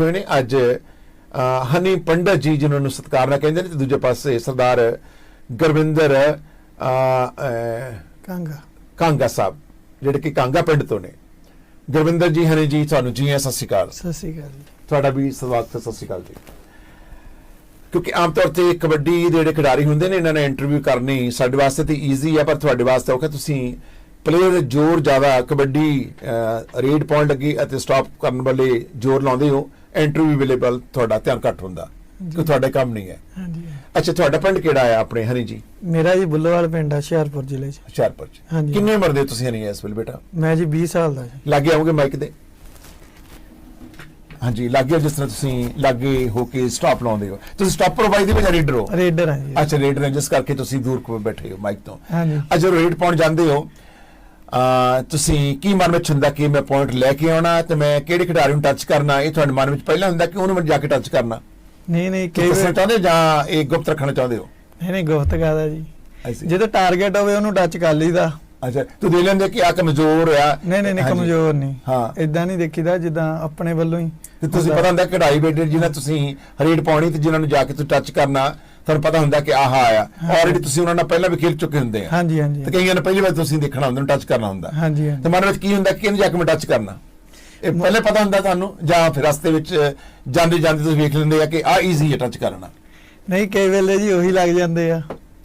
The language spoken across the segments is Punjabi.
ਹੋਏ ਨੇ। ਅੱਜ ਹਨੀ ਪੰਡਤ ਜੀ ਜਿਨ੍ਹਾਂ ਨੂੰ ਸਤਿਕਾਰ ਨਾਲ ਕਹਿੰਦੇ ਨੇ ਤੇ ਦੂਜੇ ਪਾਸੇ ਸਰਦਾਰ ਗੁਰਵਿੰਦਰ ਕਾਂਗਾ। ਕਾਂਗਾ ਸਾਹਿਬ ਜਿਹੜੇ ਕਿ ਕਾਂਗਾ ਪਿੰਡ ਤੋਂ ਨੇ। ਗੁਰਵਿੰਦਰ ਜੀ ਹਨੀ ਜੀ ਤੁਹਾਨੂੰ ਜੀ ਆਇਆਂ, ਸਤਿ ਸ਼੍ਰੀ ਅਕਾਲ। ਸਤਿ ਸ਼੍ਰੀ ਅਕਾਲ ਤੁਹਾਡਾ ਵੀ ਸਵਾਗਤ ਹੈ ਸਤਿ ਸ਼੍ਰੀ ਅਕਾਲ ਜੀ। ਕਿਉਂਕਿ ਆਮ ਤੌਰ ਤੇ ਕਬੱਡੀ ਦੇ ਜਿਹੜੇ ਖਿਡਾਰੀ ਹੁੰਦੇ ਨੇ ਇਹਨਾਂ ਨੇ ਇੰਟਰਵਿਊ ਕਰਨੀ ਸਾਡੇ ਵਾਸਤੇ ਤੇ ਈਜ਼ੀ ਹੈ ਪਰ ਤੁਹਾਡੇ ਵਾਸਤੇ ਔਖਾ। ਤੁਸੀਂ ਪਲੇਅਰ ਜ਼ੋਰ ਜ਼ਿਆਦਾ ਕਬੱਡੀ ਰੇਡ ਪਾਉਣ ਲੱਗੀ ਅਤੇ ਸਟਾਪ ਕਰਨ ਵਾਲੇ ਜ਼ੋਰ ਲਾਉਂਦੇ ਹੋ। ਇੰਟਰਵਿਊ ਅਵੇਲੇਬਲ ਤੁਹਾਡਾ ਧਿਆਨ ਘੱਟ ਹੁੰਦਾ ਕਿ ਤੁਹਾਡਾ ਕੰਮ ਨਹੀਂ ਹੈ। ਹਾਂਜੀ। ਅੱਛਾ ਤੁਹਾਡਾ ਪਿੰਡ ਕਿਹੜਾ ਹੈ ਆਪਣੇ ਹਨੀ ਜੀ? ਮੇਰਾ ਜੀ ਬੁੱਲੋਵਾਲ ਪਿੰਡ ਆ ਹੁਸ਼ਿਆਰਪੁਰ ਜ਼ਿਲ੍ਹੇ 'ਚ। ਹੁਸ਼ਿਆਰਪੁਰ ਚ। ਹਾਂਜੀ। ਕਿੰਨੇ ਉਮਰ ਦੇ ਹੋ ਤੁਸੀਂ ਹਨੀ ਇਸ ਵੇਲੇ ਬੇਟਾ? ਮੈਂ ਜੀ 20 ਸਾਲ ਦਾ ਜੀ। ਲਾਗੇ ਆਉਂਗੇ ਮਾਈਕ ਦੇ ਹਾਂਜੀ ਲਾਗੇ ਜਿਸ ਤਰ੍ਹਾਂ ਤੁਸੀਂ ਲਾਗੇ ਹੋ ਕੇ ਸਟਾਪ ਲਾਉਂਦੇ ਹੋ। ਤੁਸੀਂ ਸਟਾਪਰ ਵਾਈ ਦੇ ਜਾਂ ਰੀਡਰ ਹੋ? ਰੇਡਰ ਜੀ। ਅੱਛਾ ਰੇਡਰ ਹੈ ਜਿਸ ਕਰਕੇ ਤੁਸੀਂ ਦੂਰ ਕੋ ਬੈਠੇ ਹੋ ਮਾਈਕ ਤੋਂ। ਹਾਂਜੀ। ਅੱਜ ਰੇਡ ਪਾਉਣ ਜਾਂਦੇ ਹੋ। ਤੁਸੀਂ ਕੀ ਮਨ ਵਿੱਚ ਹੁੰਦਾ ਕਿ ਮੈਂ ਪੁਆਇੰਟ ਲੈ ਕੇ ਆਉਣਾ ਤੇ ਮੈਂ ਕਿਹੜੇ ਖਿਡਾਰੀ ਨੂੰ ਟੱਚ ਕਰਨਾ? ਇਹ ਤੁਹਾਡੇ ਮਨ ਵਿੱਚ ਪਹਿਲਾਂ ਹੁੰਦਾ ਕਿ ਉਹਨੂੰ ਮੈਂ ਜਾ ਕੇ ਟੱਚ ਕਰਨਾ? ਨਹੀਂ ਨਹੀਂ ਕਿ ਵਾਰ ਚਾਹੁੰਦੇ ਜਾਂ ਇਹ ਗੁਪਤ ਰੱਖਣਾ ਚਾਹੁੰਦੇ ਹੋ? ਨਹੀਂ ਨਹੀਂ ਗੁਫ਼ਤ ਕਰਦਾ ਜੀ। ਜਦੋਂ ਟਾਰਗੇਟ ਹੋਵੇ ਉਹਨੂੰ ਟੱਚ ਕਰ ਲਈਦਾ। ਅੱਛਾ ਤੂੰ ਦੇ ਲੈਂਦੇ ਕਿ ਆ ਕਮਜ਼ੋਰ ਆ। ਨਹੀਂ ਨਹੀਂ ਨਹੀਂ। ਕਮਜ਼ੋਰ ਨਹੀਂ। ਹਾਂ। ਇਦਾਂ ਨਹੀਂ ਦੇਖੀਦਾ ਜਿੱਦਾਂ ਆਪਣੇ ਵੱਲੋਂ ਹੀ ਤੇ ਤੁਸੀਂ। ਪਤਾ ਹੁੰਦਾ ਕਢਾਈ ਬੇਟੇ ਜਿਹਨਾਂ ਤੁਸੀਂ ਰੇਡ ਪਾਉਣੀ ਤੇ ਜਿਨ੍ਹਾਂ ਨੂੰ ਜਾ ਕੇ ਤੁਸੀਂ ਟੱਚ ਕਰਨਾ। ਤੁਹਾਨੂੰ ਪਤਾ ਹੁੰਦਾ ਕਿ ਆਹ ਆਇਆ। ਆਲਰੇਡੀ ਤੁਸੀਂ ਉਹਨਾਂ ਨਾਲ ਪਹਿਲਾਂ ਵੀ ਖੇਡ ਚੁੱਕੇ ਹੁੰਦੇ ਆ। ਹਾਂਜੀ ਹਾਂਜੀ। ਤੇ ਕਈਆਂ ਨੇ ਪਹਿਲੀ ਵਾਰ ਤੁਸੀਂ ਦੇਖਣਾ ਹੁੰਦਾ ਟੱਚ ਕਰਨਾ ਹੁੰਦਾ। ਹਾਂਜੀ ਤੇ ਹਾਂਜੀ ਮਨ ਵਿੱਚ ਕੀ ਹੁੰਦਾ ਕਿ ਕਿਹਨੂੰ ਜਾ ਕੇ ਮੈਂ ਟੱਚ ਕਰਨਾ। ਇਹ ਪਹਿਲੇ ਪਤਾ ਹੁੰਦਾ ਤੁਹਾਨੂੰ ਜਾਂ ਫਿਰ ਰਸਤੇ ਵਿੱਚ ਜਾਂਦੇ ਜਾਂਦੇ ਤੁਸੀਂ ਵੇਖ ਲੈਂਦੇ ਆ ਕਿ ਆ ਈਜ਼ੀ ਹੈ ਟੱਚ ਕਰਨਾ। ਨਹੀਂ ਕਈ ਵੇਲੇ ਜੀ ਉਹੀ ਲੱਗ ਜਾਂਦੇ ਆ।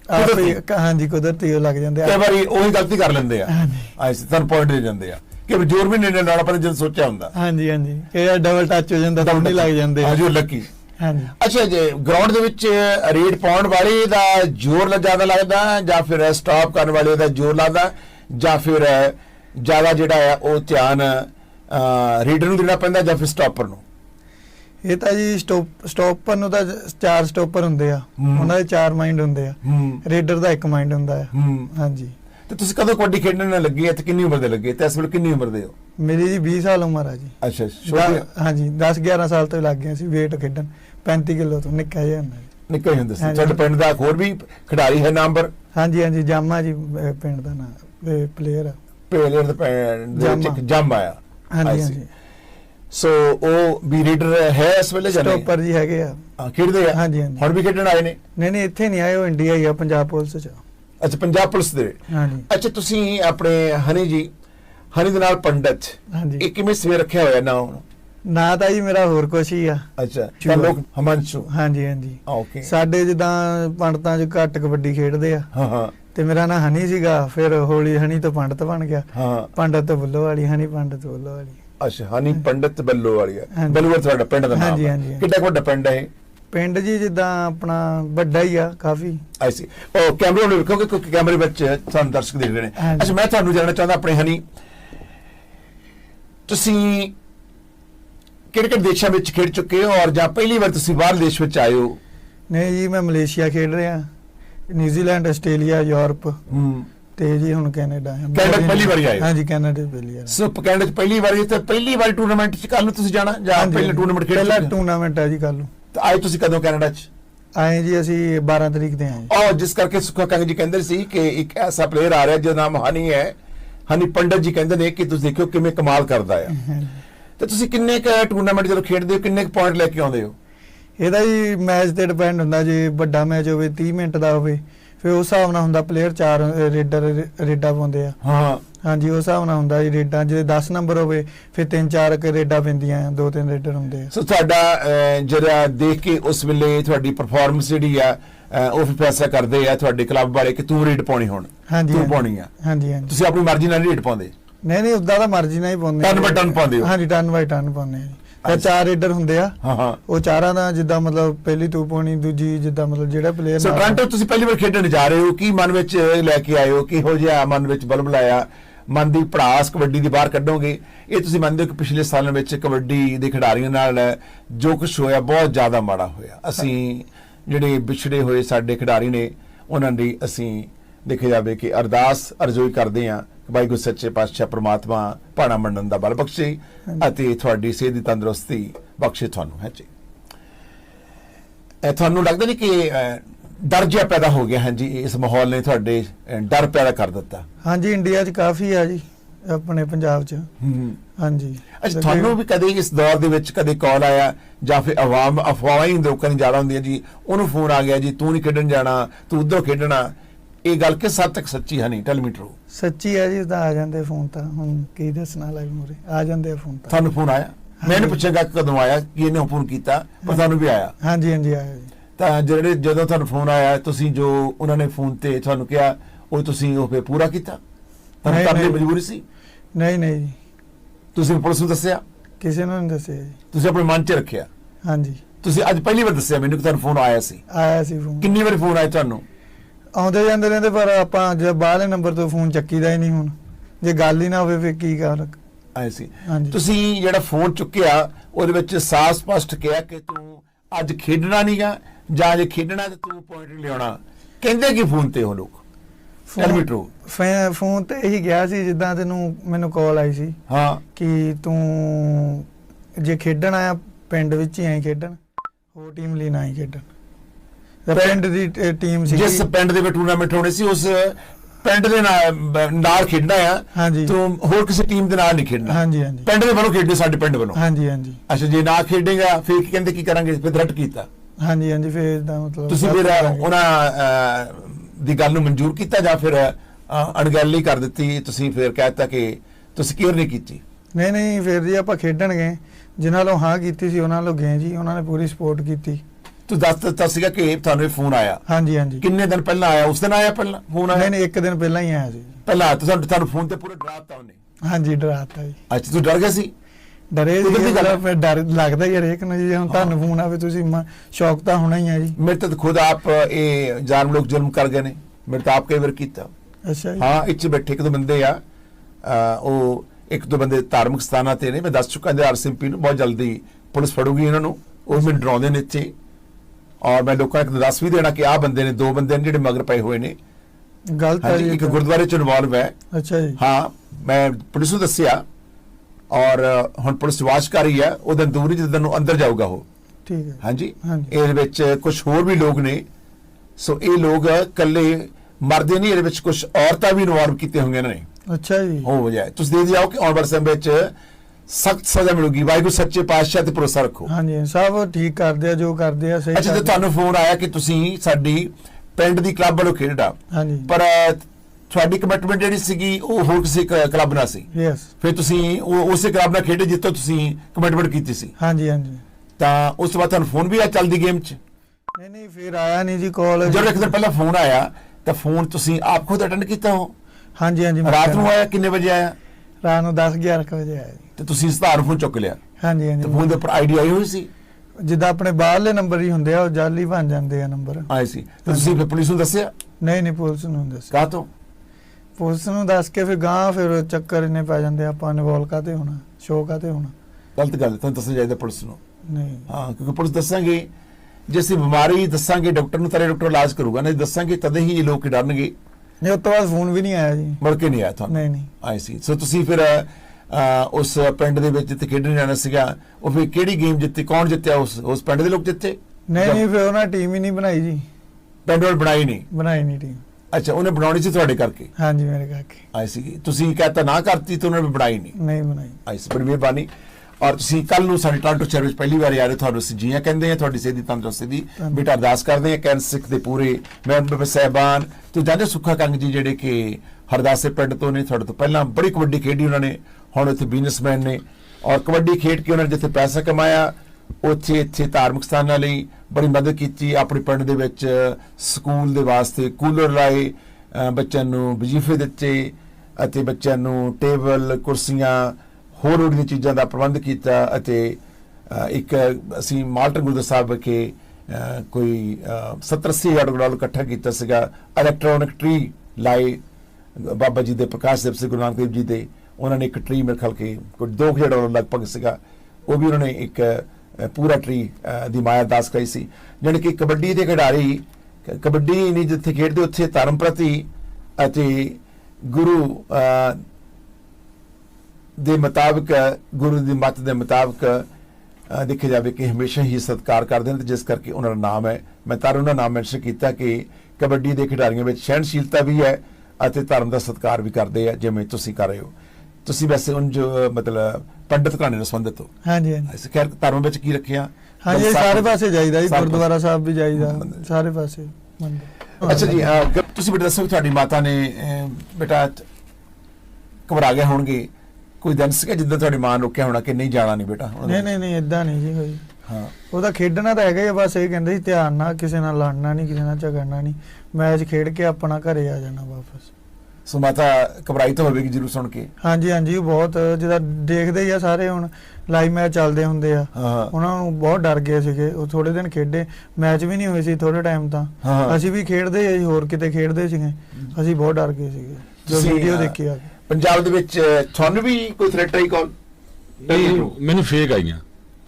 ਆਪ। ਹਾਂਜੀ ਕੁਦਰਤੀ ਉਹ ਲੱਗ ਜਾਂਦੇ ਕਈ ਆ ਵਾਰੀ ਉਹੀ ਗਲਤੀ ਕਰ ਲੈਂਦੇ ਆ। ਹਾਂਜੀ। ਤੁਹਾਨੂੰ ਪੁਆਇੰਟ ਦੇ ਜਾਂਦੇ ਆ। ਕਿ ਜ਼ੋਰ ਵੀ ਨਹੀਂ ਨਾਲ ਆਪਾਂ ਨੇ ਜਦ ਸੋਚਿਆ ਹੁੰਦਾ। ਹਾਂਜੀ ਹਾਂਜੀ। ਕਈ ਵਾਰ ਡਬਲ ਟੱਚ ਹੋ ਜਾਂਦਾ ਤਾਂ ਨਹੀਂ ਲੱਗ ਜਾਂਦੇ ਆ। ਹਾਂ ਜੋ ਲੱਕੀ ਹਾਂਜੀ। ਅੱਛਾ ਜੀ ਗਰਾਊਂਡ ਦੇ ਵਿੱਚ ਰੇਡ ਪਾਉਣ ਵਾਲੇ ਦਾ ਜ਼ੋਰ ਜ਼ਿਆਦਾ ਲੱਗਦਾ ਜਾਂ ਫਿਰ ਸਟਾਪ ਕਰਨ ਵਾਲੇ ਦਾ ਜ਼ੋਰ ਲੱਗਦਾ ਜਾਂ ਫਿਰ ਜ਼ਿਆਦਾ ਜਿਹੜਾ ਆ ਉਹ ਧਿਆਨ ਰੀਡਰ ਨੂੰ ਦੇਣਾ ਪੈਂਦਾ ਜਾਂ ਫਿਰ ਸਟਾਪਰ ਨੂੰ? ਇਹ ਤਾਂ ਜੀ ਸਟੋਪ ਸਟੋਪਰ ਨੂੰ ਤਾਂ ਚਾਰ ਸਟੋਪਰ ਹੁੰਦੇ ਆ। ਹੂੰ। ਉਹਨਾਂ ਦੇ ਚਾਰ ਮਾਈਂਡ ਹੁੰਦੇ ਆ। ਹੂੰ। ਰੇਡਰ ਦਾ ਇੱਕ ਮਾਈਂਡ ਹੁੰਦਾ ਆ। ਹੂੰ। ਹਾਂਜੀ। ਤੇ ਤੁਸੀਂ ਕਦੋਂ ਕਬੱਡੀ ਖੇਡਣ ਲੱਗੇ? ਤੇ ਕਿੰਨੀ ਉਮਰ ਦੇ ਲੱਗੇ? ਤੇ ਇਸ ਵੇਲੇ ਕਿੰਨੀ ਉਮਰ ਦੇ ਹੋ? ਮੇਰੀ ਜੀ 20 ਸਾਲ ਉਮਰ ਆ ਜੀ। ਅੱਛਾ ਛੋਟੇ ਦਸ- ਹਾਂਜੀ 10 11 ਸਾਲ ਤੋਂ ਲੱਗ ਗਿਆ ਸੀ weight ਖੇਡਣ। 35 ਕਿਲੋ ਤੋਂ ਨਿੱਕਾ ਜਿਹਾ ਹੁੰਦਾ ਜੀ ਨਿੱਕੇ ਹੁੰਦੇ ਸੀ। ਹਾਂਜੀ। ਤੁਹਾਡੇ ਪਿੰਡ ਦਾ ਹੋਰ ਵੀ ਖਿਡਾਰੀ ਹੈ ਨੰਬਰ ਹਾਂਜੀ ਹਾਂਜੀ ਜਾਮਾ ਜੀ ਅਹ ਪਿੰਡ ਦਾ ਨਾਮ ਪਲੇਅਰ ਪੇਲਰ ਦੇ ਪਿੰਡ ਦੇ ਵਿੱਚ ਇੱਕ ਜਾਮਾ। ਜੰਮ ਆਇਆ I ਹਾਂਜੀ see. ਹਾਂਜੀ। ਸੋ ਉਹ ਵੀ ਰੀਡਰ ਹੈ ਇਸ ਵੇਲੇ ਜਾਂ ਨਹੀਂ? ਸਟੋਪਰ ਜੀ ਹੈਗੇ ਆ। ਹਾਂ, ਖੇਡਦੇ ਆ? ਹਾਂਜੀ, ਹਾਂਜੀ। ਹੁਣ ਵੀ ਖੇਡਣ ਆਏ ਨੇ? ਨਹੀਂ ਨਹੀਂ ਇੱਥੇ ਨਹੀਂ ਆਏ ਉਹ ਇੰਡੀਆ ਹੀ ਆ ਪੰਜਾਬ ਪੁਲਿਸ ਚ। ਅੱਛਾ ਪੰਜਾਬ ਪੁਲਿਸ ਦੇ। ਹਾਂਜੀ। ਅੱਛਾ ਤੁਸੀਂ ਆਪਣੇ ਹਨੀ ਜੀ ਹਨੀ ਦੇ ਨਾਲ ਪੰਡਤ ਹਾਂਜੀ। ਇਹ ਕਿਵੇਂ ਸਵੇ ਰੱਖਿਆ ਹੋਇਆ ਨਾ ਨਾਂ ਤਾਂ ਜੀ ਮੇਰਾ ਹੋਰ ਕੁਛ ਹੀ ਆ। ਅੱਛਾ ਤਾਂ। ਲੋਕ ਹਮੰਸ਼ੂ। ਹਾਂਜੀ ਹਾਂਜੀ। ਓਕੇ ਸਾਡੇ ਜਿੱਦਾਂ ਪੰਡਤਾਂ ਚ ਘੱਟ ਕਬੱਡੀ ਖੇਡਦੇ ਆ। ਹਾਂ ਹਾਂ। ਤੇ ਮੇਰਾ ਨਾਂ ਹਨੀ ਸੀਗਾ ਫਿਰ ਹੌਲੀ ਹਨੀ ਤੋਂ ਪੰਡਤ ਬਣ ਗਿਆ। ਹਾਂ ਪੰਡਤ ਤੋਂ ਬੁੱਲੋ ਵਾਲੀ ਹਨੀ ਪੰਡਤ ਬੁੱਲੋ ਵਾਲੀ ਅੱਛਾ ਹਨੀ ਪੰਡਤ ਬੱਲੋ ਵਾਲੀਆ ਹਾਂਜੀ। ਬੱਲੋ ਤੁਹਾਡਾ ਪਿੰਡ ਦਾ ਨਾਮ ਹਾਂਜੀ। ਹਾਂਜੀ। ਕਿੱਡਾ ਵੱਡਾ ਪਿੰਡ ਹੈ ਪਿੰਡ ਜੀ ਜਿੱਦਾਂ ਆਪਣਾ ਵੱਡਾ ਹੀ ਆ ਕਾਫੀ। ਆਈ ਸੀ ਉਹ ਕੈਮਰੇ ਨੂੰ ਕਿਉਂਕਿ ਕੈਮਰੇ ਵਿੱਚ ਸਾਨੂੰ ਦਰਸ਼ਕ ਦੇਖ ਰਹੇ ਨੇ। ਅੱਛਾ ਮੈਂ ਤੁਹਾਨੂੰ ਜਾਣਨਾ ਚਾਹੁੰਦਾ ਆਪਣੇ ਹਨੀ। ਤੁਸੀਂ ਕਿਹੜੇ ਕਿਹੜੇ ਦੇਸ਼ਾਂ ਵਿੱਚ ਖੇਡ ਚੁੱਕੇ ਹੋ ਔਰ ਜਾਂ ਪਹਿਲੀ ਵਾਰ ਤੁਸੀਂ ਬਾਹਰ ਦੇਸ਼ ਵਿੱਚ ਆਏ ਹੋ? ਨਹੀਂ ਜੀ ਮੈਂ ਮਲੇਸ਼ੀਆ ਖੇਡ ਰਿਹਾ। ਨਿਊਜ਼ੀਲੈਂਡ ਆਸਟ੍ਰੇਲੀਆ ਯੂਰਪ ਹੂੰ। ਤੇ ਜੀ ਹੁਣ ਕੈਨੇਡਾ। ਆ। ਕੈਨੇਡਾ ਪਹਿਲੀ ਵਾਰੀ ਆਏ ਹੋ? ਹਾਂਜੀ ਕੈਨੇਡਾ ਪਹਿਲੀ ਵਾਰ। ਸੋ ਕੈਨੇਡਾ ਚ ਪਹਿਲੀ ਵਾਰੀ ਤੇ ਪਹਿਲੀ ਵਾਰੀ ਟੂਰਨਾਮੈਂਟ ਚ ਕੱਲ ਨੂੰ ਤੁਸੀਂ ਜਾਣਾ ਜਾਂ ਹਾਂਜੀ, ਪਹਿਲਾ ਟੂਰਨਾਮੈਂਟ ਖੇਡ ਪਹਿਲਾ ਚੁੱਕੇ ਹੋ? ਟੂਰਨਾਮੈਂਟ ਆ ਜੀ ਕੱਲ ਨੂੰ। ਤਾਂ ਆਏ ਤੁਸੀਂ ਕਦੋਂ ਕੈਨੇਡਾ ਚ? ਆਏ ਜੀ ਅਸੀਂ 12 ਤਰੀਕ ਦੇ ਆਏ। ਔਰ ਜਿਸ ਕਰਕੇ ਸੁਖਾ ਕੰਗ ਜੀ ਕਹਿੰਦੇ ਸੀ ਕਿ ਇੱਕ ਐਸਾ ਪਲੇਅਰ ਆ ਰਿਹਾ ਜਿਹਦਾ ਨਾਮ ਹਨੀ ਹੈ। ਹਨੀ ਪੰਡਤ ਜੀ ਕਹਿੰਦੇ ਨੇ ਕਿ ਤੁਸੀਂ ਦੇਖਿਓ ਕਿਵੇਂ ਕਮਾਲ ਕਰਦਾ ਆ। ਤੇ ਤੁਸੀਂ ਕਿੰਨੇ ਕ ਟੂਰਨਾਮੈਂਟ ਜਦੋਂ ਖੇਡਦੇ ਹੋ ਕਿੰਨੇ ਕ ਪੁਆਇੰਟ ਲੈ ਕੇ ਆਉਂਦੇ ਹੋ? ਇਹਦਾ ਜੀ ਮੈਚ ਤੇ ਡਿਪੈਂਡ ਹੁੰਦਾ ਜੇ ਵੱਡਾ ਮੈਚ ਹੋਵੇ 30 ਮਿੰਟ ਦਾ ਹੋਵੇ ਫਿਰ ਉਸ ਹਿਸਾਬ ਨਾਲ ਹੁੰਦਾ ਪਲੇਅਰ ਚਾਰ ਰੇਡਰ ਰੇਡਾ ਪਾਉਂਦੇ ਆ। ਹਾਂ। ਹਾਂਜੀ ਉਸ ਹਿਸਾਬ ਨਾਲ ਹੁੰਦਾ ਜੀ ਰੇਡਾਂ ਜੇ 10 ਨੰਬਰ ਹੋਵੇ ਫਿਰ ਤਿੰਨ ਚਾਰ ਕ ਰੇਡਾਂ ਪੈਂਦੀਆਂ ਦੋ ਤਿੰਨ ਰੇਡਰ ਹੁੰਦੇ ਆ। ਸੋ ਤੁਹਾਡਾ ਜਿਹੜਾ ਦੇਖ ਕੇ ਉਸ ਵੇਲੇ ਤੁਹਾਡੀ ਪਰਫਾਰਮੈਂਸ ਜਿਹੜੀ ਆ ਉਹ ਫਿਰ ਫੈਸਲਾ ਕਰਦੇ ਆ ਤੁਹਾਡੇ ਕਲੱਬ ਵਾਲੇ ਕਿ ਤੂੰ ਰੇਡ ਪਾਉਣੀ ਹੁਣ। ਹਾਂਜੀ ਤੂੰ। ਪਾਉਣੀ ਆ। ਹਾਂਜੀ ਹਾਂਜੀ। ਤੁਸੀਂ ਆਪਣੀ ਮਰਜ਼ੀ ਨਾਲ ਰੇਡ ਪਾਉਂਦੇ। ਨਹੀਂ ਨਹੀਂ ਉਦਾਂ ਦਾ ਮਰਜ਼ੀ ਨਾਲ ਹੀ ਪਾਉਂਦੇ ਟਨ ਬਾਈ ਟਨ ਪਾਉਂਦੇ ਹੋ? ਹਾਂਜੀ ਟਨ ਬਾਈ ਟਨ ਪਾਉਂਦੇ ਆ ਅੱਛਾ। ਚਾਰ ਰੇਡਰ ਹੁੰਦੇ ਆ। ਹਾਂ ਹਾਂ। ਉਹ ਚਾਰਾਂ ਦਾ ਜਿੱਦਾਂ ਮਤਲਬ ਪਹਿਲੀ ਤੂੰ ਪਾਉਣੀ ਦੂਜੀ ਜਿੱਦਾਂ ਮਤਲਬ ਜਿਹੜਾ ਪਲੇਅਰ ਸੋ ਟ੍ਰਾਂਟੋ ਤੁਸੀਂ ਪਹਿਲੀ ਵਾਰ ਖੇਡਣ ਜਾ ਰਹੇ ਹੋ ਕੀ ਮਨ ਵਿੱਚ ਲੈ ਕੇ ਆਏ ਹੋ? ਕਿਹੋ ਜਿਹਾ ਮਨ ਵਿੱਚ ਬਲਬ ਲਾਇਆ? ਮਨ ਦੀ ਭੜਾਸ ਕਬੱਡੀ ਦੀ ਬਾਹਰ ਕੱਢੋਗੇ? ਇਹ ਤੁਸੀਂ ਮੰਨਦੇ ਹੋ ਕਿ ਪਿਛਲੇ ਸਾਲਾਂ ਵਿੱਚ ਕਬੱਡੀ ਦੇ ਖਿਡਾਰੀਆਂ ਨਾਲ ਜੋ ਕੁਝ ਹੋਇਆ ਬਹੁਤ ਜ਼ਿਆਦਾ ਮਾੜਾ ਹੋਇਆ। ਅਸੀਂ ਜਿਹੜੇ ਵਿਛੜੇ ਹੋਏ ਸਾਡੇ ਖਿਡਾਰੀ ਨੇ ਉਹਨਾਂ ਦੀ ਅਸੀਂ ਦੇਖਿਆ ਜਾਵੇ ਕਿ ਅਰਦਾਸ ਅਰਜ਼ੋਈ ਕਰਦੇ ਹਾਂ ਕਿ ਵਾਹਿਗੁਰੂ ਸੱਚੇ ਪਾਤਸ਼ਾਹ ਪ੍ਰਮਾਤਮਾ ਭਾਣਾ ਮੰਡਨ ਦਾ ਬਲ ਬਖਸ਼ੇ ਅਤੇ ਤੁਹਾਡੀ ਸਿਹਤ ਦੀ ਤੰਦਰੁਸਤੀ ਬਖਸ਼ੇ ਤੁਹਾਨੂੰ ਹੈ ਜੀ। ਇਹ ਤੁਹਾਨੂੰ ਲੱਗਦਾ ਨਹੀਂ ਕਿ ਡਰ ਜਿਹਾ ਪੈਦਾ ਹੋ ਗਿਆ ਹੈ ਜੀ ਇਸ ਮਾਹੌਲ ਨੇ ਤੁਹਾਡੇ ਡਰ ਪੈਦਾ ਕਰ ਦਿੱਤਾ? ਹਾਂਜੀ ਇੰਡੀਆ 'ਚ ਕਾਫੀ ਆ ਜੀ। ਆਪਣੇ ਪੰਜਾਬ 'ਚ। ਹੂੰ। ਹਾਂਜੀ। ਅੱਛਾ ਤੁਹਾਨੂੰ ਵੀ ਕਦੇ ਇਸ ਦੌਰ ਦੇ ਵਿੱਚ ਕਦੇ ਕਾਲ ਆਇਆ ਜਾਂ ਫਿਰ ਆਵਾਮ ਅਫਵਾਹਾਂ ਹੀ ਲੋਕਾਂ ਦੀ ਜ਼ਿਆਦਾ ਹੁੰਦੀਆਂ ਜੀ ਉਹਨੂੰ ਫੋਨ ਆ ਗਿਆ ਜੀ ਤੂੰ ਨਹੀਂ ਖੇਡਣ ਜਾਣਾ ਤੂੰ ਉਧਰ ਖੇਡਣਾ। ਇਹ ਗੱਲ ਕਿਸ ਹੱਦ ਤੱਕ ਸੱਚੀ ਹੈ ਨਹੀਂ? ਟੈਲ ਮੀ ਟਰੂ ਸੱਚੀ ਹੈ ਜੀ ਤਾਂ ਆ ਜਾਂਦੇ ਫੋਨ ਤਾਂ। ਹੁਣ ਕੀ ਦੱਸਣਾ ਲੱਗ ਮੂਰੇ ਆ ਜਾਂਦੇ ਫੋਨ ਤਾਂ। ਤੁਹਾਨੂੰ ਫੋਨ ਆਇਆ? ਮੈਨੂੰ ਪੁੱਛੇਗਾ ਕਿ ਕਦੋਂ ਆਇਆ ਕਿ ਇਹਨੇ ਫੋਨ ਕੀਤਾ ਪਰ ਤੁਹਾਨੂੰ ਵੀ ਆਇਆ। ਹਾਂਜੀ ਹਾਂਜੀ ਆਇਆ ਜੀ। ਤਾਂ ਜਿਹੜੇ ਜਦੋਂ ਤੁਹਾਨੂੰ ਫੋਨ ਆਇਆ ਤੁਸੀਂ ਜੋ ਉਹਨਾਂ ਨੇ ਫੋਨ ਤੇ ਤੁਹਾਨੂੰ ਕਿਹਾ ਉਹ ਤੁਸੀਂ ਉਹ ਫਿਰ ਪੂਰਾ ਕੀਤਾ? ਤੁਹਾਨੂੰ ਕਰਨ। ਮਜਬੂਰੀ ਸੀ? ਨਹੀਂ ਨਹੀਂ ਜੀ। ਤੁਸੀਂ ਪੁਲਿਸ ਨੂੰ ਦੱਸਿਆ? ਕਿਸੇ ਨੂੰ ਨਹੀਂ ਦੱਸਿਆ ਜੀ। ਤੁਸੀਂ ਆਪਣੇ ਮਨ 'ਚ ਰੱਖਿਆ? ਹਾਂਜੀ। ਤੁਸੀਂ ਅੱਜ ਪਹਿਲੀ ਵਾਰ ਦੱਸਿਆ ਮੈਨੂੰ ਕਿ ਤੁਹਾਨੂੰ ਫੋਨ ਆਇਆ ਸੀ। ਆਇਆ ਸੀ ਫੋਨ। ਕਿੰਨੀ ਵਾਰੀ ਫੋਨ ਆਇਆ ਤੁਹਾਨੂੰ? ਆਉਂਦੇ ਜਾਂਦੇ ਰਹਿੰਦੇ ਪਰ ਆਪਾਂ ਜੇ ਬਾਹਰਲੇ ਨੰਬਰ ਤੋਂ ਫੋਨ ਚੱਕੀਦਾ ਹੀ ਨਹੀਂ ਹੁਣ। ਜੇ ਗੱਲ ਹੀ ਨਾ ਹੋਵੇ ਫਿਰ ਕੀ ਕਰ ਆਏ ਸੀ। ਤੁਸੀਂ ਜਿਹੜਾ ਫੋਨ ਚੁੱਕਿਆ ਉਹਦੇ ਵਿੱਚ ਸਾਫ਼ ਸਪਸ਼ਟ ਕਿਹਾ ਕਿ ਤੂੰ ਅੱਜ ਖੇਡਣਾ ਨਹੀਂਗਾ ਜਾਂ ਜੇ ਖੇਡਣਾ ਤੇ ਤੂੰ ਪੁਆਇੰਟ ਲਿਆਉਣਾ। ਕਹਿੰਦੇ ਕੀ ਫੋਨ ਤੇ ਉਹ ਲੋਕ? Me true. ਫੈ- ਫੋਨ ਤੇ ਇਹੀ ਗਿਆ ਸੀ ਜਿੱਦਾਂ ਤੈਨੂੰ ਮੈਨੂੰ ਕਾਲ ਆਈ ਸੀ ਹਾਂ। ਕਿ ਤੂੰ ਜੇ ਖੇਡਣ ਆਇਆ ਪਿੰਡ ਵਿੱਚ ਹੀ ਆਈ ਖੇਡਣ ਹੋਰ ਟੀਮ ਲਈ ਨਾ ਹੀ ਖੇਡਣ। ਪਿੰਡ- ਦੀ ਟੀਮ ਸੀ ਜਿਸ ਪਿੰਡ ਦੇ ਵਿੱਚ ਟੂਰਨਾਮੈਂਟ ਹੋਣੇ ਸੀ ਉਸ ਪਿੰਡ ਦੇ ਨਾਲ ਖੇਡਣਾ ਆ। ਤੂੰ ਹੋਰ ਕਿਸੇ ਟੀਮ ਦੇ ਨਾਲ ਨਹੀਂ ਖੇਡਣਾ। ਹਾਂਜੀ ਹਾਂਜੀ। ਪਿੰਡ ਦੇ ਵੱਲੋਂ ਖੇਡਦੇ ਸਾਡੇ ਪਿੰਡ ਵੱਲੋਂ। ਹਾਂਜੀ ਹਾਂਜੀ। ਅੱਛਾ ਜੇ ਨਾ ਖੇਡੇਗਾ ਫਿਰ ਕੀ ਕਹਿੰਦੇ ਕੀ ਕਰਾਂਗੇ? ਫਿਰ ਥ੍ਰੈਟ ਕੀਤਾ। ਹਾਂਜੀ ਹਾਂਜੀ ਫਿਰ ਦਾ ਮਤਲਬ ਤੁਸੀਂ ਫਿਰ ਉਹਨਾਂ ਦੀ ਗੱਲ ਨੂੰ ਮਨਜ਼ੂਰ ਕੀਤਾ ਜਾਂ ਫਿਰ ਅਣਗਹਿਲੀ ਕਰ ਦਿੱਤੀ ਤੁਸੀਂ ਫਿਰ ਕਹਿਤਾ ਕਿ ਤੁਸੀਂ ਕੇਅਰ ਨਹੀਂ ਕੀਤੀ? ਨਹੀਂ ਨਹੀਂ ਫਿਰ ਜੀ ਆਪਾਂ ਖੇਡਣ ਗਏ ਜਿਨ੍ਹਾਂ ਨੂੰ ਹਾਂ ਕੀਤੀ ਸੀ ਉਹਨਾਂ ਨੂੰ ਗਏ ਜੀ ਉਹਨਾਂ ਨੇ ਪੂਰੀ ਸਪੋਰਟ ਕੀਤੀ। ਤੂੰ ਦੱਸ ਦਿੱਤਾ ਸੀਗਾ ਕਿ ਤੁਹਾਨੂੰ ਇਹ ਫੋਨ ਆਇਆ। ਹਾਂਜੀ ਹਾਂਜੀ। ਕਿੰਨੇ ਦਿਨ ਪਹਿਲਾਂ ਆਇਆ? ਉਸ ਦਿਨ ਆਇਆ ਪਹਿਲਾਂ ਫੋਨ ਆਇਆ? ਨਹੀਂ ਨਹੀਂ ਇੱਕ ਦਿਨ ਪਹਿਲਾਂ ਹੀ ਆਇਆ ਸੀ। ਪਹਿਲਾਂ ਤੁਹਾਨੂੰ ਤੁਹਾਨੂੰ ਫੋਨ ਤੇ ਪੂਰਾ ਡਰਾਤਾ ਉਹਨੇ? ਹਾਂਜੀ ਡਰਾਤਾ ਜੀ। ਅੱਛਾ ਤੂੰ ਡਰ ਗਿਆ ਸੀ? ਡਰੇ ਸੀ ਫਿਰ ਡਰ ਲੱਗਦਾ ਹੀ ਹਰੇਕ ਨੂੰ ਜੀ ਜੇ ਹੁਣ ਤੁਹਾਨੂੰ ਫੋਨ ਆਵੇ ਤੁਸੀਂ ਮ- ਸ਼ੌਕ ਤਾਂ ਹੋਣਾ ਹੀ ਆ ਜੀ। ਮੇਰੇ ਤਾਂ ਖੁਦ ਆਪ ਇਹ ਜਾਨ ਲੋਕ ਜ਼ੁਲਮ ਕਰ ਗਏ ਨੇ। ਮੇਰੇ ਤਾਂ ਆਪ ਕਈ ਵਾਰ ਕੀਤਾ। ਅੱਛਾ ਜੀ। ਹਾਂ ਇੱਥੇ ਬੈਠੇ ਇੱਕ ਦੋ ਬੰਦੇ ਆ ਉਹ ਇੱਕ ਦੋ ਬੰਦੇ ਧਾਰਮਿਕ ਸਥਾਨਾਂ ਤੇ ਨੇ। ਮੈਂ ਦੱਸ ਚੁੱਕਾ ਹਾਂ ਆਰਸੀਐਮਪੀ ਨੂੰ ਬਹੁਤ ਜਲਦੀ ਪੁਲਿਸ ਫੜੂਗੀ ਇਹਨਾਂ ਨੂੰ। ਉਹ ਮੈਨੂੰ ਡਰਾਉਂਦੇ ਨੇ ਇੱਥੇ। ਔਰ ਮੈਂ ਲੋਕਾਂ ਨੂੰ ਦੱਸ ਵੀ ਦੇਣਾ ਕਿ ਆਹ ਬੰਦੇ ਨੇ ਦੋ ਬੰਦੇ ਨੇ ਜਿਹੜੇ ਮਗਰ ਪਏ ਹੋਏ ਨੇ। ਗਲਤ ਹੈ ਜੀ ਇੱਕ ਗੁਰਦੁਆਰੇ ਚ ਇਨਵੋਲਵ ਹੈ। ਅੱਛਾ ਜੀ। ਹਾਂ ਮੈਂ ਪੁਲਿਸ ਨੂੰ ਦੱਸਿਆ। ਔਰ ਹੁਣ ਪੁਲਿਸ ਵਾਚ ਕਰ ਰਹੀ ਹੈ ਉਹਦੇ ਦੂਰੀ ਜਦੋਂ ਨੂੰ ਅੰਦਰ ਜਾਊਗਾ ਉਹ। ਠੀਕ ਹੈ। ਹਾਂਜੀ। ਇਹਦੇ ਵਿੱਚ ਕੁਝ ਹੋਰ ਵੀ ਲੋਕ ਨੇ। ਸੋ ਇਹ ਲੋਕ ਇਕੱਲੇ ਮਰਦੇ ਨਹੀਂ ਇਹਦੇ ਵਿੱਚ ਕੁਝ ਔਰਤਾਂ ਵੀ ਇਨਵੋਲਵ ਕੀਤੇ ਹੋਣਗੇ ਇਹਨਾਂ ਨੇ। ਅੱਛਾ ਜੀ। ਹੋ ਵਜਾਏ ਤੁਸੀਂ ਦੇ ਜਾਓ ਕਿ ਆਉਣ ਵਾਲੇ ਸਮੇਂ ਵਿੱਚ ਸਖਤ ਸਜ਼ਾ ਮਿਲੂਗੀ। ਵਾਹਿਗੁਰੂ ਸੱਚੇ ਪਾਤਸ਼ਾਹ ਤੇ ਭਰੋਸਾ ਰੱਖੋ। ਹਾਂਜੀ ਸਭ ਠੀਕ ਕਰਦੇ ਆ ਜੋ ਕਰਦੇ ਆ ਸਹੀ ਅੱਛਾ ਤੇ। ਤੁਹਾਨੂੰ ਫੋਨ ਆਇਆ ਕਿ ਤੁਸੀਂ ਸਾਡੀ ਪਿੰਡ ਦੀ ਕਲੱਬ ਵੱਲੋਂ ਹਾਂਜੀ। ਪਰ ਤੁਹਾਡੀ ਕਮਿਟਮੈਂਟ ਜਿਹੜੀ ਸੀਗੀ ਉਹ ਹੋਰ ਕਿਸੇ ਕਲੱਬ ਨਾਲ ਸੀ? ਯੈਸ ਫਿਰ ਤੁਸੀਂ ਉਹ ਉਸੇ ਕਲੱਬ ਨਾਲ ਖੇਡੇ ਜਿੱਤੋਂ ਤੁਸੀਂ ਕਮਿਟਮੈਂਟ ਕੀਤੀ ਸੀ? ਹਾਂਜੀ ਹਾਂਜੀ। ਤਾਂ ਉਸ ਤੋਂ ਬਾਅਦ ਤੁਹਾਨੂੰ ਫੋਨ ਵੀ ਆਇਆ ਚੱਲਦੀ ਗੇਮ 'ਚ? ਨਹੀਂ ਨਹੀਂ ਫਿਰ ਆਇਆ ਨਹੀਂ ਜੀ ਕਾਲ ਜਦੋਂ ਇੱਕ ਦਿਨ ਪਹਿਲਾਂ ਫੋਨ ਆਇਆ ਤਾਂ ਫੋਨ ਤੁਸੀਂ ਆਪ ਖੁਦ ਅਟੈਂਡ ਕੀਤਾ ਹੋ ਹਾਂਜੀ ਹਾਂਜੀ ਮੈਂ ਰਾਤ ਨੂੰ ਆਇਆ ਕਿੰਨੇ ਵਜੇ ਆਇਆ? ਰਾਤ ਨੂੰ 10 11 ਕੁ ਵਜੇ ਆਇਆ ਜੀ। ਤੇ ਤੁਸੀਂ ਸਧਾਰਨ ਫੋਨ ਚੁੱਕ ਲਿਆ? ਹਾਂਜੀ ਤੇ ਫੋਨ ਹਾਂਜੀ ਦੇ ਉੱਪਰ ਆਈਡੀ ਆਈ ਹੋਈ ਸੀ? ਜਿੱਦਾਂ ਆਪਣੇ ਬਾਹਰਲੇ ਨੰਬਰ ਹੀ ਹੁੰਦੇ ਆ ਉਹ ਜਾਲੀ ਬਣ ਜਾਂਦੇ ਆ ਨੰਬਰ ਆਏ ਸੀ। ਤੇ ਤੁਸੀਂ ਫਿਰ ਪੁਲਿਸ ਨੂੰ ਦੱਸਿਆ? ਨਹੀਂ ਨਹੀਂ ਪੁਲਿਸ ਨੂੰ ਦੱਸ ਕਾਹ ਤੋਂ ਪੁਲਿਸ ਨੂੰ ਦੱਸ ਕੇ ਫਿਰ ਗਾਂ ਫਿਰ ਚੱਕਰ ਇੰਨੇ ਪੈ ਜਾਂਦੇ ਆਪਾਂ ਇਨਵੋਲ ਕਾਤੇ ਹੋਣਾ ਸ਼ੋਅ ਕਾਤੇ ਹੋਣਾ। ਗਲਤ ਗੱਲ ਹੈ, ਤੁਹਾਨੂੰ ਦੱਸਣਾ ਚਾਹੀਦਾ ਪੁਲਿਸ ਨੂੰ। ਨਹੀਂ। ਹਾਂ ਕਿਉਂਕਿ ਪੁਲਿਸ ਦੱਸਾਂਗੇ ਜੇ ਅਸੀਂ ਬਿਮਾਰੀ ਦੱਸਾਂਗੇ ਡਾਕਟਰ ਨੂੰ ਤਾਂ ਡਾਕਟਰ ਇਲਾਜ ਕਰੂਗਾ ਨਹੀਂ ਦੱਸਾਂਗੇ ਤਦੇ ਹੀ ਇਹ ਲੋਕ ਡਰਨਗੇ। ਨਹੀਂ ਉਸ ਤੋਂ ਬਾਅਦ ਫੋਨ ਵੀ ਨਹੀਂ ਆਇਆ ਜੀ। ਮੁੜ ਕੇ ਨਹੀਂ ਆਇਆ ਤੁਹਾਨੂੰ? ਨਹੀਂ ਨਹੀਂ। ਆਈ ਸੀ। ਸੋ ਤੁਸੀਂ ਫਿਰ ਉਸ ਪਿੰਡ ਦੇ ਵਿੱਚ ਜਿੱਥੇ ਖੇਡਣ ਜਾਣਾ ਸੀਗਾ ਉਹ ਫਿਰ ਕਿਹੜੀ ਗੇਮ ਜਿੱਤੀ ਕੌਣ ਜਿੱਤਿਆ ਉਸ ਉਸ ਪਿੰਡ ਦੇ ਲੋਕ ਜਿੱਤੇ ਨਹੀਂ ਨਹੀਂ ਫਿਰ ਉਹਨਾਂ ਟੀਮ ਹੀ ਨਹੀਂ ਬਣਾਈ ਜੀ। ਪਿੰਡ ਵਾਲ ਬਣਾਈ ਨਹੀਂ? ਬਣਾਈ ਨਹੀਂ ਟੀਮ। ਅੱਛਾ ਉਹਨੇ ਬਣਾਉਣੀ ਸੀ ਤੁਹਾਡੇ ਕਰਕੇ? ਹਾਂਜੀ ਮੇਰੇ ਕਾਕੇ ਆਈ ਸੀ। ਤੁਸੀਂ ਕਹਤਾ ਨਾ ਕਰਤੀ ਤਾਂ ਉਹਨੇ ਬਣਾਈ ਨਹੀਂ। ਨਹੀਂ ਬਣਾਈ। ਆਈ ਸੀ ਬੜੀ ਮਿਹਰਬਾਨੀ। ਔਰ ਤੁਸੀਂ ਕੱਲ ਨੂੰ ਸਾਡੇ ਟਾਂਟੋ ਸ਼ਹਿਰ ਵਿੱਚ ਪਹਿਲੀ ਵਾਰ ਆ ਰਹੇ ਤੁਹਾਨੂੰ ਅਸੀਂ ਜੀਆਂ ਕਹਿੰਦੇ ਆ ਤੁਹਾਡੀ ਸਿਹਤ ਦੀ ਤੰਦਰੁਸਤੀ ਦੀ। ਬੇਟਾ ਅਰਦਾਸ ਕਰਦੇ ਆ ਕੈਨ ਸਿੱਖ ਦੇ ਪੂਰੇ ਮੈਂਬਰ ਸਹਿਬਾਨ। ਤੇ ਜਾਂਦੇ ਸੁੱਖਾ ਕੰਗ ਜੀ ਜਿਹੜੇ ਕਿ ਹਰਦਾਸੇ ਪਿੰਡ ਤੋਂ ਨੇ ਤੁਹਾਡੇ ਤੋਂ ਪਹਿਲਾਂ ਬੜੀ ਕਬੱਡੀ ਖੇਡੀ ਉਹਨਾਂ ਨੇ ਹੁਣ ਇੱਥੇ ਬਿਜ਼ਨਸਮੈਨ ਨੇ। ਔਰ ਕਬੱਡੀ ਖੇਡ ਕੇ ਉਹਨਾਂ ਨੇ ਜਿੱਥੇ ਪੈਸਾ ਕਮਾਇਆ ਉੱਥੇ ਇੱਥੇ ਧਾਰਮਿਕ ਸਥਾਨਾਂ ਲਈ ਬੜੀ ਮਦਦ ਕੀਤੀ। ਆਪਣੇ ਪਿੰਡ ਦੇ ਵਿੱਚ ਸਕੂਲ ਦੇ ਵਾਸਤੇ ਕੂਲਰ ਲਾਏ ਬੱਚਿਆਂ ਨੂੰ ਵਜ਼ੀਫੇ ਦਿੱਤੇ ਅਤੇ ਬੱਚਿਆਂ ਨੂੰ ਟੇਬਲ ਕੁਰਸੀਆਂ ਹੋਰ ਹੋਰ ਦੀਆਂ ਚੀਜ਼ਾਂ ਦਾ ਪ੍ਰਬੰਧ ਕੀਤਾ ਅਤੇ ਇੱਕ ਅਸੀਂ ਮਾਲਟਨ ਗੁਰਦੁਆਰਾ ਸਾਹਿਬ ਵਿਖੇ ਅਹ, ਕੋਈ 70 ਹਜ਼ਾਰ ਡਾਲਰ ਇਕੱਠਾ ਕੀਤਾ ਸੀਗਾ। ਇਲੈਕਟ੍ਰੋਨਿਕ ਟਰੀ ਲਾਏ ਬਾਬਾ ਜੀ ਦੇ ਪ੍ਰਕਾਸ਼ ਦੇਵ ਸਿੰਘ ਗੁਰੂ ਨਾਨਕ ਦੇਵ ਜੀ ਦੇ। ਉਹਨਾਂ ਨੇ ਇੱਕ ਟ੍ਰੀ ਮੇਰੇ ਖਲ ਕੇ ਕੋਈ 2000 ਡਾਲਰ ਲਗਭਗ ਸੀਗਾ। ਉਹ ਵੀ ਉਹਨਾਂ ਨੇ ਇੱਕ ਪੂਰਾ ਟਰੀ ਦੀ ਮਾਇਆ ਦਾਸ ਕਰੀ ਸੀ। ਜਾਣੀ ਕਿ ਕਬੱਡੀ ਦੇ ਖਿਡਾਰੀ ਕਬੱਡੀ ਨਹੀਂ ਜਿੱਥੇ ਖੇਡਦੇ, ਉੱਥੇ ਧਰਮ ਪ੍ਰਤੀ ਅਤੇ ਗੁਰੂ ਦੇ ਮੁਤਾਬਕ, ਗੁਰੂ ਦੀ ਮੱਤ ਦੇ ਮੁਤਾਬਕ ਦੇਖਿਆ ਜਾਵੇ ਕਿ ਹਮੇਸ਼ਾ ਹੀ ਸਤਿਕਾਰ ਕਰਦੇ ਨੇ ਤੇ ਜਿਸ ਕਰਕੇ ਉਹਨਾਂ ਦਾ ਨਾਮ ਹੈ। ਮੈਂ ਤਾਂ ਉਹਨਾਂ ਦਾ ਨਾਮ ਮੈਂਸ਼ਨ ਕੀਤਾ ਕਿ ਕਬੱਡੀ ਦੇ ਖਿਡਾਰੀਆਂ ਵਿੱਚ ਸਹਿਣਸ਼ੀਲਤਾ ਵੀ ਹੈ ਅਤੇ ਧਰਮ ਦਾ ਸਤਿਕਾਰ ਵੀ ਕਰਦੇ ਆ, ਜਿਵੇਂ ਤੁਸੀਂ ਕਰ ਰਹੇ ਹੋ। ਤੁਸੀਂ ਵੈਸੇ ਉਂਝ, ਮਤਲਬ ਪੰਡਤ ਕਹਾਣੀ ਨਾਲ ਸੰਬੰਧਿਤ ਹੋ। ਹਾਂਜੀ ਹਾਂਜੀ। ਇਸ ਖੈਰ ਧਰਮ ਵਿੱਚ ਕੀ ਰੱਖਿਆ? ਹਾਂਜੀ ਸਾਰੇ ਪਾਸੇ ਜਾਈਦਾ ਜੀ ਗੁਰਦੁਆਰਾ ਸਾਹਿਬ ਵੀ ਜਾਈਦਾ। ਸਾਰੇ ਪਾਸੇ। ਅੱਛਾ ਜੀ ਤੁਸੀਂ ਬੇਟਾ ਦੱਸੋ ਤੁਹਾਡੀ ਮਾਤਾ ਨੇ ਬੇਟਾ ਘਬਰਾ ਗਏ ਹੋਣਗੇ। ਕੋਈ ਦਿਨ ਸੀਗਾ ਜਿੱਦਾਂ ਤੁਹਾਡੀ ਮਾਂ ਨੇ ਰੋਕਿਆ ਹੋਣਾ ਕਿ ਨਹੀਂ ਜਾਣਾ ਨਹੀਂ ਬੇਟਾ? ਨਹੀਂ? ਨਹੀਂ ਨਹੀਂ ਇਦਾਂ ਨਹੀਂ ਜੀ ਹੋਈ ਹਾਂ। ਉਹਦਾ ਖੇਡਣਾ ਤਾਂ ਹੈਗਾ ਹੀ ਬਸ ਇਹ ਕਹਿੰਦੇ ਸੀ ਧਿਆਨ ਨਾਲ ਕਿਸੇ ਨਾਲ ਲੜਨਾ ਨਹੀਂ ਕਿਸੇ ਨਾਲ ਝਗੜਨਾ ਨਹੀਂ ਮੈਚ ਖੇਡ ਕੇ ਆਪਣਾ ਘਰੇ ਆ ਜਾਣਾ ਵਾਪਸ। ਸੋ ਮਾਤਾ ਘਬਰਾਈ ਤਾਂ ਹੋਵੇਗੀ ਜਰੂਰ ਸੁਣ ਕੇ। ਹਾਂਜੀ ਹਾਂਜੀ ਉਹ ਬਹੁਤ ਜਿਹਦਾ ਦੇਖਦੇ ਹੀ ਆ ਸਾਰੇ ਹੁਣ ਲਾਈਵ ਮੈਚ ਚੱਲਦੇ ਹੁੰਦੇ ਆ। ਉਹਨਾਂ ਨੂੰ ਬਹੁਤ ਡਰ ਗਏ ਸੀਗੇ ਉਹ ਥੋੜੇ ਦਿਨ ਖੇਡੇ ਮੈਚ ਵੀ ਨਹੀਂ ਹੋਏ ਸੀ ਥੋੜੇ ਟਾਈਮ ਤਾਂ। ਅਸੀਂ ਵੀ ਖੇਡਦੇ ਆ ਜੀ ਹੋਰ ਕਿਤੇ ਖੇਡਦੇ ਸੀਗੇ। ਅਸੀਂ ਬਹੁਤ ਡਰ ਗਏ ਸੀਗੇ ਜੋ ਵੀਡੀਓ ਦੇਖੀ ਆ। ਪੰਜਾਬ ਦੇ ਵਿੱਚ ਤੁਹਾਨੂੰ ਵੀ ਕੋਈ ਥ੍ਰੈਟ ਆਈ ਕਾਲ ਨਹੀਂ ਮੈਨੂੰ ਫੇਕ ਆਈਆਂ।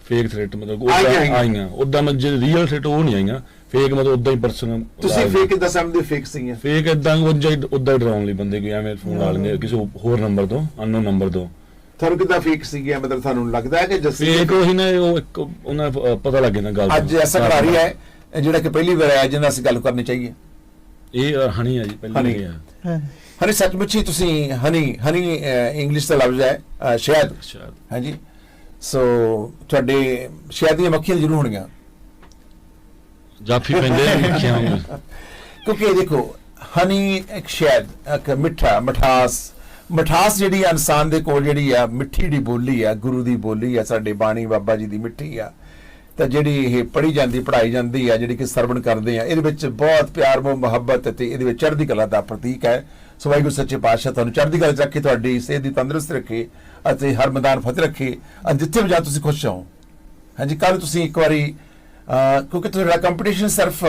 ਫੇਕ ਥ੍ਰੈਟ ਮਤਲਬ ਆਈਆਂ। ਆਈਆਂ। ਉਦਾਂ ਮੈਂ ਜੇ ਰੀਅਲ ਥ੍ਰੈਟ ਉਹ ਨਹੀਂ ਆਈਆਂ। ਫੇਕ ਮਤਲਬ ਉਦਾਂ ਹੀ ਪਰਸਨ ਤੁਸੀਂ ਫੇਕ ਕਿਦਾਂ ਸਮਝਦੇ ਫੇਕ ਸੀਗੀਆਂ। ਫੇਕ ਇਦਾਂ ਉਦਾਂ ਹੀ ਉਦਾਂ ਹੀ ਡਰਾਉਣ ਲਈ ਬੰਦੇ ਕੋਈ ਐਵੇਂ ਫੋਨ ਲਾ ਲੈਂਦੇ ਕਿਸੇ ਹੋਰ ਨੰਬਰ ਤੋਂ ਅਨਨੋਨ ਨੰਬਰ ਤੋਂ। ਤੁਹਾਨੂੰ ਕਿਦਾਂ ਫੇਕ ਸੀਗੀਆਂ? ਮਤਲਬ ਤੁਹਾਨੂੰ ਲੱਗਦਾ ਹੈ ਕਿ ਜੱਸੀ ਫੇਕ ਉਹੀ ਨਾ ਉਹ ਇੱਕ ਉਹਨਾਂ ਨੂੰ, ਪਤਾ ਲੱਗ ਜਾਂਦਾ ਗੱਲ। ਅੱਜ ਐਸਾ ਖਿਡਾਰੀ ਹੈ ਜਿਹੜਾ ਕਿ ਪਹਿਲੀ ਵਾਰ ਆਇਆ ਜਿਹਨਾਂ ਅਸੀਂ ਗੱਲ ਕਰਨੀ ਚਾਹੀਏ। ਇਹ ਹਨੀ ਆ ਜੀ ਪਹਿਲਾਂ ਆ ਹਾਂ। ਹਨੀ ਸੱਚਮੁੱਚ ਹੀ ਤੁਸੀਂ ਹਨੀ ਹਨੀ ਇੰਗਲਿਸ਼ ਦਾ ਲਫ਼ਜ਼ ਹੈ ਸ਼ਾਇਦ ਹਾਂਜੀ। ਸੋ ਤੁਹਾਡੇ ਸ਼ਾਇਦ ਦੀਆਂ ਮੱਖੀਆਂ ਜ਼ਰੂਰ ਹੋਣਗੀਆਂ। ਜਾਫੀ ਪੈਂਦੇ ਨੇ ਹੁੰਦਾ ਕਿਉਂਕਿ ਦੇਖੋ ਹਨੀ ਇੱਕ ਸ਼ਾਇਦ ਇੱਕ ਮਿੱਠਾ ਮਠਾਸ। ਮਠਾਸ ਜਿਹੜੀ ਆ ਇਨਸਾਨ ਦੇ ਕੋਲ ਜਿਹੜੀ ਆ ਮਿੱਠੀ ਦੀ ਬੋਲੀ ਆ ਗੁਰੂ ਦੀ ਬੋਲੀ ਆ ਸਾਡੇ ਬਾਣੀ ਬਾਬਾ ਜੀ ਦੀ ਮਿੱਠੀ ਆ। ਤਾਂ ਜਿਹੜੀ ਇਹ ਪੜ੍ਹੀ ਜਾਂਦੀ ਪੜ੍ਹਾਈ ਜਾਂਦੀ ਆ ਜਿਹੜੀ ਕਿ ਸਰਵਣ ਕਰਦੇ ਆ ਇਹਦੇ ਵਿੱਚ ਬਹੁਤ ਪਿਆਰ ਮੋਹ ਮੁਹੱਬਤ ਤੇ ਇਹਦੇ ਵਿੱਚ ਚੜ੍ਹਦੀ ਕਲਾ ਦਾ ਪ੍ਰਤੀਕ ਹੈ। ਸੋ ਵਾਹਿਗੁਰੂ ਸੱਚੇ ਪਾਤਸ਼ਾਹ ਤੁਹਾਨੂੰ ਚੜ੍ਹਦੀ ਕਲਾ ਚ ਰੱਖੇ ਤੁਹਾਡੀ ਸਿਹਤ ਦੀ ਤੰਦਰੁਸਤ ਰੱਖੇ ਅਤੇ ਹਰ ਮੈਦਾਨ ਫਤਿਹ ਰੱਖੇ। ਜਿੱਥੇ ਵੀ ਜਾ ਤੁਸੀਂ ਖੁਸ਼ ਰਹੋ ਹਾਂਜੀ ਕੱਲ ਤੁਸੀਂ ਇੱਕ ਵਾਰੀ ਕਿਉਂਕਿ ਤੁਹਾਡਾ ਕੰਪੀਟੀਸ਼ਨ ਸਿਰਫ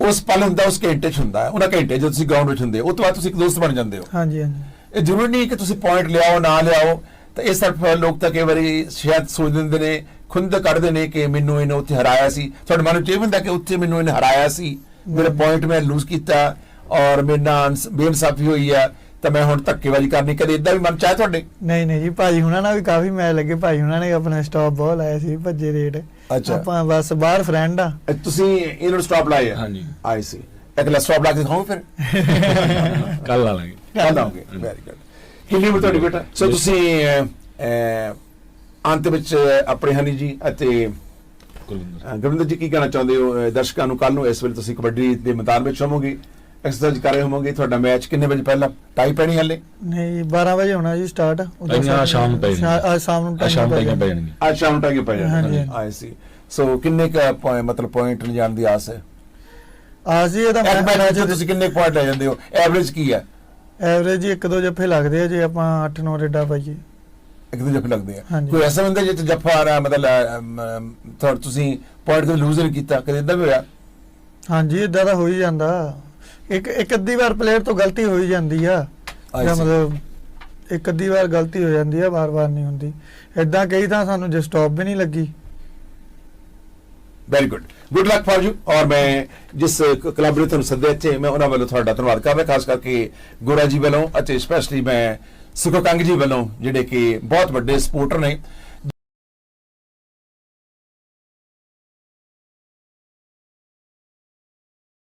ਉਸ ਪਲ ਹੁੰਦਾ ਉਸ ਘੰਟੇ 'ਚ ਹੁੰਦਾ ਹੈ ਉਹਨਾਂ ਘੰਟੇ ਜਦੋਂ ਤੁਸੀਂ ਗਰਾਊਂਡ ਵਿੱਚ ਹੁੰਦੇ ਹੋ ਉਹ ਤੋਂ ਬਾਅਦ ਤੁਸੀਂ ਇੱਕ ਦੋਸਤ ਬਣ ਜਾਂਦੇ ਹੋ। ਹਾਂਜੀ ਹਾਂਜੀ। ਇਹ ਜ਼ਰੂਰੀ ਨਹੀਂ ਕਿ ਤੁਸੀਂ ਪੁਆਇੰਟ ਲਿਆਓ ਨਾ ਲਿਆਓ ਤਾਂ ਇਹ ਸਿਰਫ ਲੋਕ ਤਾਂ ਕਈ ਵਾਰੀ ਸ਼ਾਇਦ ਸੋਚ ਦਿੰਦੇ ਨੇ ਖੁੰਦ ਕੱਢਦੇ ਨੇ ਕਿ ਮੈਨੂੰ ਇਹਨੇ ਉੱਥੇ ਹਰਾਇਆ ਸੀ। ਤੁਹਾਡੇ ਮਨ ਵਿੱਚ ਇਹ ਹੁੰਦਾ ਕਿ ਉੱਥੇ ਮੈਨੂੰ ਇਹਨੇ ਹਰਾਇਆ ਸੀ। ਮੇਰੇ ਪੁਆਇੰਟ ਮੈਂ ਲੂਜ਼ ਕੀਤਾ ਔਰ ਮੇਰੇ ਨਾਲ ਬੇਇਨਸਾਫੀ ਹੋਈ ਹੈ ਤਾਂ ਮੈਂ ਹੁਣ ਧੱਕੇਬਾਜ਼ੀ ਕਰਨੀ ਕਦੇ ਇਦਾਂ ਵੀ ਮਨ ਚਾਹੇ ਤੁਹਾਡੇ? ਨਹੀਂ ਨਹੀਂ ਜੀ ਭਾਜੀ ਹੁਣਾਂ ਨਾਲ ਵੀ ਕਾਫੀ ਮੈਚ ਲੱਗੇ। ਭਾਜੀ ਹੁਣਾਂ ਨੇ ਆਪਣਾ ਸਟਾਪ ਬਹੁਤ ਲਾਇਆ ਸੀ ਭੱਜੇ ਰੇਟ। ਆਪਾਂ ਬਸ ਬਾਹਰ ਫਰੈਂਡ ਆ। ਤੁਸੀਂ ਇਹਨਾਂ ਨੂੰ ਸਟਾਪ ਲਾਇਆ ਹਾਂਜੀ। ਆਈ ਸੀ ਅਗਲਾ ਸਟਾਪ ਲਾ ਕੇ ਦਿਖਾਓ ਫਿਰ। ਕੱਲ ਲਾ ਲਾਂਗੇ। ਕੱਲ ਆਉਂਗੇ ਵੈਰੀ ਗੁੱਡ ਕਿੰਨੀ ਉਮਰ ਤੁਹਾਡੀ ਬੇਟਾ? ਸੋ ਤੁਸੀਂ ਅੰਤ ਵਿੱਚ ਆਪਣੇ ਹਨੀ ਜੀ ਅਤੇ ਗੁਰਵਿੰਦਰ। ਜੀ ਕੀ ਕਹਿਣਾ ਚਾਹੁੰਦੇ ਹੋ? ਦਰਸ਼ਕਾਂ ਨੂੰ ਕੱਲ ਨੂੰ ਇਸ ਵੇਲੇ ਤੁਸੀਂ ਕਬੱਡੀ ਦੇ ਮੈਦਾਨ ਵਿੱਚ ਹੋਵੋਗੇ ਐਕਸਰਸਾਈਜ਼ ਕਰ ਰਹੇ ਹੋਵੋਗੇ ਤੁਹਾਡਾ ਮੈਚ ਕਿੰਨੇ ਵਜੇ ਪਹਿਲਾਂ? ਟਾਈ ਪੈਣੀ ਹਲੇ? ਨਹੀਂ 12 ਵਜੇ ਹੋਣਾ ਜੀ ਸਟਾਰਟ ਇੰਨਾ ਸ਼ਾਮ ਨੂੰ ਪੈ ਜਾਣੀ। ਅੱਜ ਸ਼ਾਮ ਨੂੰ ਆ ਸ਼ਾਮ time ਤੱਕ ਪੈ ਪੈ ਜਾਣਗੇ ਅੱਜ ਸ਼ਾਮ ਨੂੰ ਟਾਈ ਪੈ ਹਾਂਜੀ, ਜਾਣਾ। ਹਾਂਜੀ। ਆਈ ਸੀ ਸੋ ਕਿੰਨੇ ਕ ਮਤਲਬ ਪੁਆਇੰਟ ਲਿਜਾਣ ਦੀ ਆਸ ਹੈ? ਆ ਜੀ ਇਹਦਾ ਇੱਕ ਮੈਚ ਤੁਸੀਂ ਕਿੰਨੇ ਪੁਆਇੰਟ ਲੈ ਜਾਂਦੇ ਹੋ? ਐਵਰੇਜ ਕੀ ਹੈ? ਐਵਰੇਜ ਇੱਕ ਦੋ ਜੱਫੇ ਲੱਗਦੇ ਆ ਜੇ ਆਪਾਂ 8-9 ਰੇਡਾ ਪਾਈਏ। ਇੱਕ ਦੋ ਜੱਫੇ ਲੱਗਦੇ ਆ। ਕੋਈ ਐਸਾ ਹੁੰਦਾ ਜਿੱਥੇ ਜੱਫਾ ਆ ਰਿਹਾ ਮਤਲਬ ਤੁਹਾਡਾ ਤੁਸੀਂ ਪੁਆਇੰਟ ਕਦੇ ਲੂਜ਼ ਨਹੀਂ ਕੀਤਾ ਕਦੇ ਇਦਾਂ ਵੀ ਹੋਇਆ? ਹਾਂਜੀ ਇਦਾਂ ਤਾਂ ਹੋ ਹੀ ਜਾਂਦਾ। ਇੱਕ ਇੱਕ ਅੱਧੀ ਵਾਰ ਪਲੇਅਰ ਤੋਂ ਗਲਤੀ ਹੋ ਹੀ ਜਾਂਦੀ ਆ। ਜਾਂ. ਮਤਲਬ ਇੱਕ ਅੱਧੀ ਵਾਰ ਗਲਤੀ ਹੋ ਜਾਂਦੀ ਆ ਵਾਰ-ਵਾਰ ਨਹੀਂ ਹੁੰਦੀ। ਇਦਾਂ ਕਈ ਤਾਂ ਸਾਨੂੰ ਜੇ ਸਟਾਪ ਵੀ ਨਹੀਂ ਲੱਗੀ। Very good good luck for you ਔਰ ਮੈਂ ਜਿਸ ਕਲੱਬ ਨੇ ਤੁਹਾਨੂੰ ਸੱਦਿਆ ਇੱਥੇ ਮੈਂ ਉਹਨਾਂ ਵੱਲੋਂ ਤੁਹਾਡਾ ਧੰਨਵਾਦ ਕਰਦਾ ਖਾਸ ਕਰਕੇ ਗੋਰਾ ਜੀ ਵੱਲੋਂ ਅਤੇ ਸਪੈਸ਼ਲੀ ਮੈਂ ਸੁਖੋ ਕੰਗ ਜੀ ਵੱਲੋਂ ਜਿਹੜੇ ਕਿ ਬਹੁਤ ਵੱਡੇ ਸਪੋਰਟਰ ਨੇ।